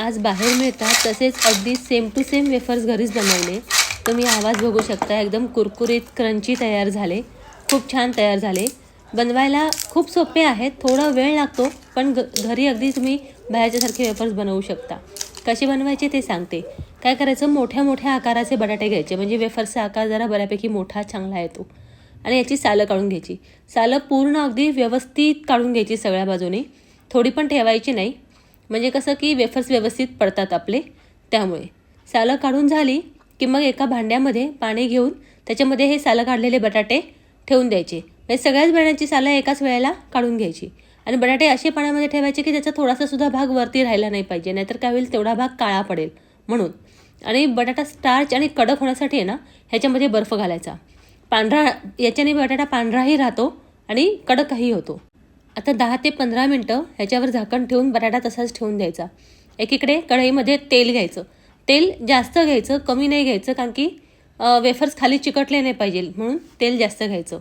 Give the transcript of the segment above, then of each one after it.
आज बाहेर मिळतात तसेच अगदी सेम टू सेम वेफर्स घरीच बनवले. तुम्ही आवाज बघू शकता एकदम कुरकुरीत क्रंची तयार झाले. खूप छान तयार झाले. बनवायला खूप सोपे आहेत थोडा वेळ लागतो पण घ घरी अगदी तुम्ही बाहेरच्यासारखे वेफर्स बनवू शकता. कसे बनवायचे ते सांगते. काय करायचं मोठ्या मोठ्या आकाराचे बटाटे घ्यायचे म्हणजे वेफर्सचा आकार जरा बऱ्यापैकी मोठा चांगला येतो. आणि याची सालं काढून घ्यायची. सालं पूर्ण अगदी व्यवस्थित काढून घ्यायची सगळ्या बाजूने. थोडी पण ठेवायची नाही. म्हणजे कसं की वेफर्स व्यवस्थित पडतात आपले त्यामुळे. सालं काढून झाली की मग एका भांड्यामध्ये पाणी घेऊन त्याच्यामध्ये हे सालं काढलेले बटाटे ठेवून द्यायचे. म्हणजे सगळ्याच बटाट्यांची सालं एकाच वेळेला काढून घ्यायची. आणि बटाटे असे पाण्यामध्ये ठेवायचे की त्याचा थोडासा सुद्धा भाग वरती राहिला नाही पाहिजे नाहीतर काय होईल तेवढा भाग काळा पडेल म्हणून. आणि बटाटा स्टार्च आणि कडक होण्यासाठी आहे ना ह्याच्यामध्ये बर्फ घालायचा. पांढरा याच्याने बटाटा पांढराही राहतो आणि कडकही होतो. आता दहा ते पंधरा मिनटं ह्याच्यावर झाकण ठेवून बटाटा तसाच ठेवून द्यायचा. एकीकडे कढईमध्ये तेल घ्यायचं. तेल जास्त घ्यायचं कमी नाही घ्यायचं कारण की वेफर्स खाली चिकटले नाही पाहिजे म्हणून तेल जास्त घ्यायचं.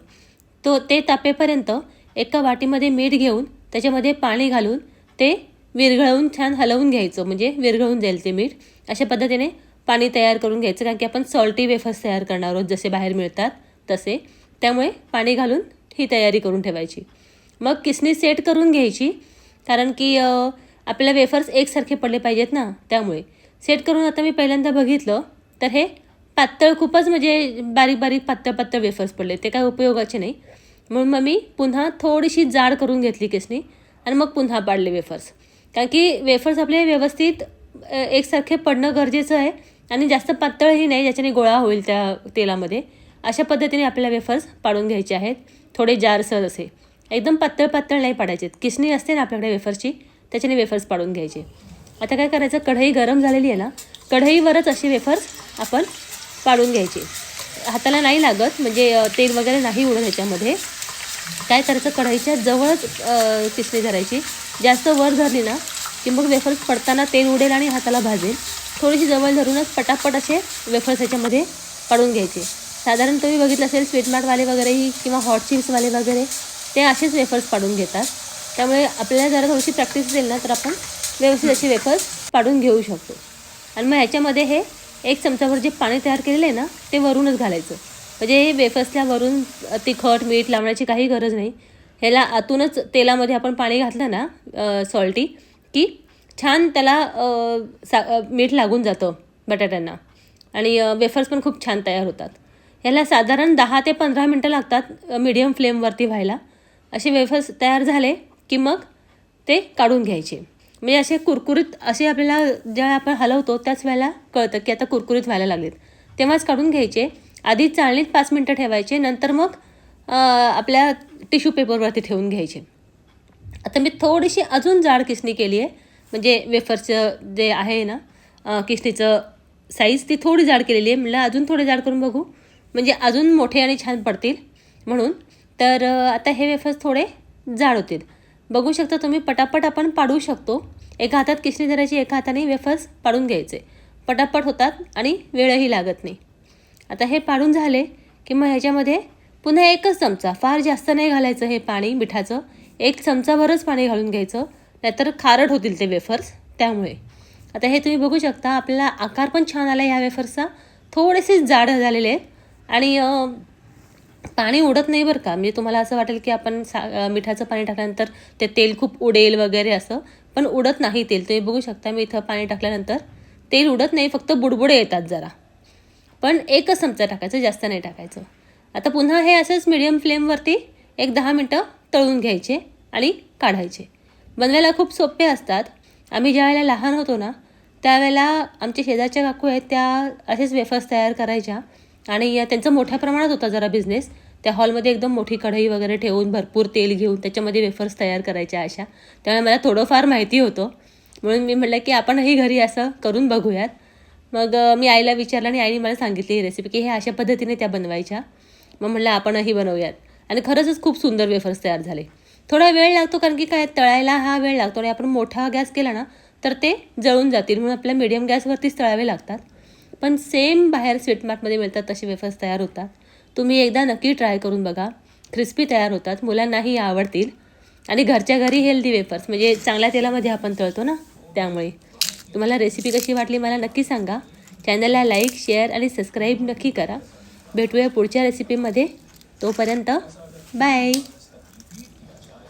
तो ते तापेपर्यंत एका वाटीमध्ये मीठ घेऊन त्याच्यामध्ये पाणी घालून ते विरघळवून छान हलवून घ्यायचं म्हणजे विरघळून जाईल ते मीठ. अशा पद्धतीने पाणी तयार करून घ्यायचं कारण की आपण सॉल्टी वेफर्स तयार करणार आहोत जसे बाहेर मिळतात तसे. त्यामुळे पाणी घालून ही तयारी करून ठेवायची. मग किसनी सेट करून घ्यायची कारण की आपल्याला वेफर्स एकसारखे पडले पाहिजेत ना त्यामुळे. सेट करून आता मी पहिल्यांदा बघितलं तर हे पातळ खूपच म्हणजे बारीक बारीक पातळ पातळ वेफर्स पडले ते काय उपयोगाचे नाही. म्हणून मग मी पुन्हा थोडीशी जाड करून घेतली किसनी आणि मग पुन्हा पाडले वेफर्स. कारण की वेफर्स आपले व्यवस्थित एकसारखे पडणं गरजेचं आहे आणि जास्त पातळही नाही ज्याच्याने गोळा होईल त्या तेलामध्ये. अशा पद्धतीने आपल्याला वेफर्स पाडून घ्यायचे आहेत थोडे जारसर असे. एकदम पातळ पातळ नाही पाडायचे. किसणी असते ना आपल्याकडे वेफर्सची त्याच्याने वेफर्स पाडून घ्यायचे. आता काय करायचं? कढई गरम झालेली आहे ना कढईवरच असे वेफर्स आपण पाडून घ्यायचे. हाताला नाही लागत म्हणजे तेल वगैरे नाही उडत ह्याच्यामध्ये. काय करायचं? कढईच्या जवळच किसणी धरायची. जास्त वर धरली ना की मग वेफर्स पडताना तेल उडेल आणि हाताला भाजेल. थोडीशी जवळ धरूनच पटापट असे वेफर्स ह्याच्यामध्ये पाडून घ्यायचे. साधारण तुम्ही बघितलं असेल स्वीट मार्टवाले वगैरेही किंवा हॉट चिप्सवाले वगैरे ते असेच वेफर्स पाडून घेतात. त्यामुळे आपल्याला जरा थोडीशी प्रॅक्टिस असेल ना तर आपण व्यवस्थित असे वेफर्स पाडून घेऊ शकतो. आणि मग ह्याच्यामध्ये हे एक चमचाभर जे पाणी तयार केलेलं आहे ना ते वरूनच घालायचं. म्हणजे हे वेफर्सला वरून तिखट मीठ लावण्याची काही गरज नाही. ह्याला आतूनच तेलामध्ये आपण पाणी घातलं ना सॉल्टी की छान त्याला सा मीठ लागून जातं बटाट्यांना. आणि वेफर्स पण खूप छान तयार होतात. ह्याला साधारण दहा ते पंधरा मिनटं लागतात मीडियम फ्लेमवरती व्हायला. असे वेफर्स तयार झाले की मग ते काढून घ्यायचे. म्हणजे असे कुरकुरीत असे आपल्याला ज्या आपण हलवतो त्याच वेळेला कळतं की आता कुरकुरीत व्हायला लागलेत. तेव्हाच काढून घ्यायचे. आधी चाळणीत पाच मिनटं ठेवायचे. नंतर मग आपल्या टिश्यू पेपरवरती ठेवून घ्यायचे. आता मी थोडीशी अजून जाड किसणी केली आहे. म्हणजे वेफरचं जे आहे ना किसणीचं साईज ती थोडी जाड केलेली आहे. म्हणलं अजून थोडे जाड करून बघू. म्हणजे अजून मोठे आणि छान पडतील. म्हणून तर आता हे वेफर्स थोडे जाड होतील. बघू शकता तुम्ही पटापट आपण पाडू शकतो. एका हातात किसणी धरायची एका हाताने वेफर्स पाडून घ्यायचे. पटापट होतात आणि वेळही लागत नाही. आता हे पाडून झाले की मग ह्याच्यामध्ये पुन्हा एकच चमचा फार जास्त नाही घालायचं हे पाणी मिठाचं. एक चमचाभरच पाणी घालून घ्यायचं. नाहीतर खारट होतील ते वेफर्स त्यामुळे. आता हे तुम्ही बघू शकता आपल्याला आकार पण छान आला ह्या वेफर्सचा. थोडेसे जाड झालेले आहेत. आणि पाणी उडत नाही बरं का. म्हणजे तुम्हाला असं वाटेल की आपण सा मिठाचं पाणी टाकल्यानंतर ते तेल खूप उडेल वगैरे असं पण उडत नाही तेल. तुम्ही बघू शकता मी इथं पाणी टाकल्यानंतर तेल उडत नाही फक्त बुडबुडे येतात जरा. पण एकच चमचा टाकायचं जास्त नाही टाकायचं. आता पुन्हा हे असंच मिडियम फ्लेमवरती एक दहा मिनटं तळून घ्यायचे आणि काढायचे. बनवायला खूप सोपे असतात. आम्ही ज्या वेळेला लहान होतो ना त्यावेळेला आमच्या शेजारच्या काकू आहेत त्या असेच वेफर्स तयार करायच्या. आणि त्यांचं मोठ्या प्रमाणात होता जरा बिझनेस त्या हॉलमध्ये एकदम मोठी कढई वगैरे ठेवून भरपूर तेल घेऊन त्याच्यामध्ये वेफर्स तयार करायच्या अशा. त्यामुळे मला थोडंफार माहिती होतं. म्हणून मी म्हटलं की आपणही घरी असं करून बघूयात. मग मी आईला विचारलं आणि आईने मला सांगितली ही रेसिपी की हे अशा पद्धतीने त्या बनवायच्या. मग म्हटलं आपणही बनवूयात. आणि खरंचच खूप सुंदर वेफर्स तयार झाले. थोडा वेळ लागतो कारण की काय तळायला हा वेळ लागतो आणि आपण मोठा गॅस केला ना तर ते जळून जातील. म्हणून आपल्या मिडियम गॅसवरतीच तळावे लागतात. पण सेम बाहेर स्वीटमार्टमध्ये मिळतात तसे वेफर्स तयार होतात. तुम्ही एकदा नक्की ट्राय करून बघा. क्रिस्पी तयार होतात. मुलांनाही आवडतील. आणि घरच्या घरी हेल्दी वेफर्स म्हणजे चांगल्या तेलामध्ये आपण तळतो ना त्यामुळे. तुम्हाला रेसिपी कशी वाटली मला नक्की सांगा. चॅनलला लाईक शेअर आणि सबस्क्राईब नक्की करा. भेटूया पुढच्या रेसिपीमध्ये तोपर्यंत बाय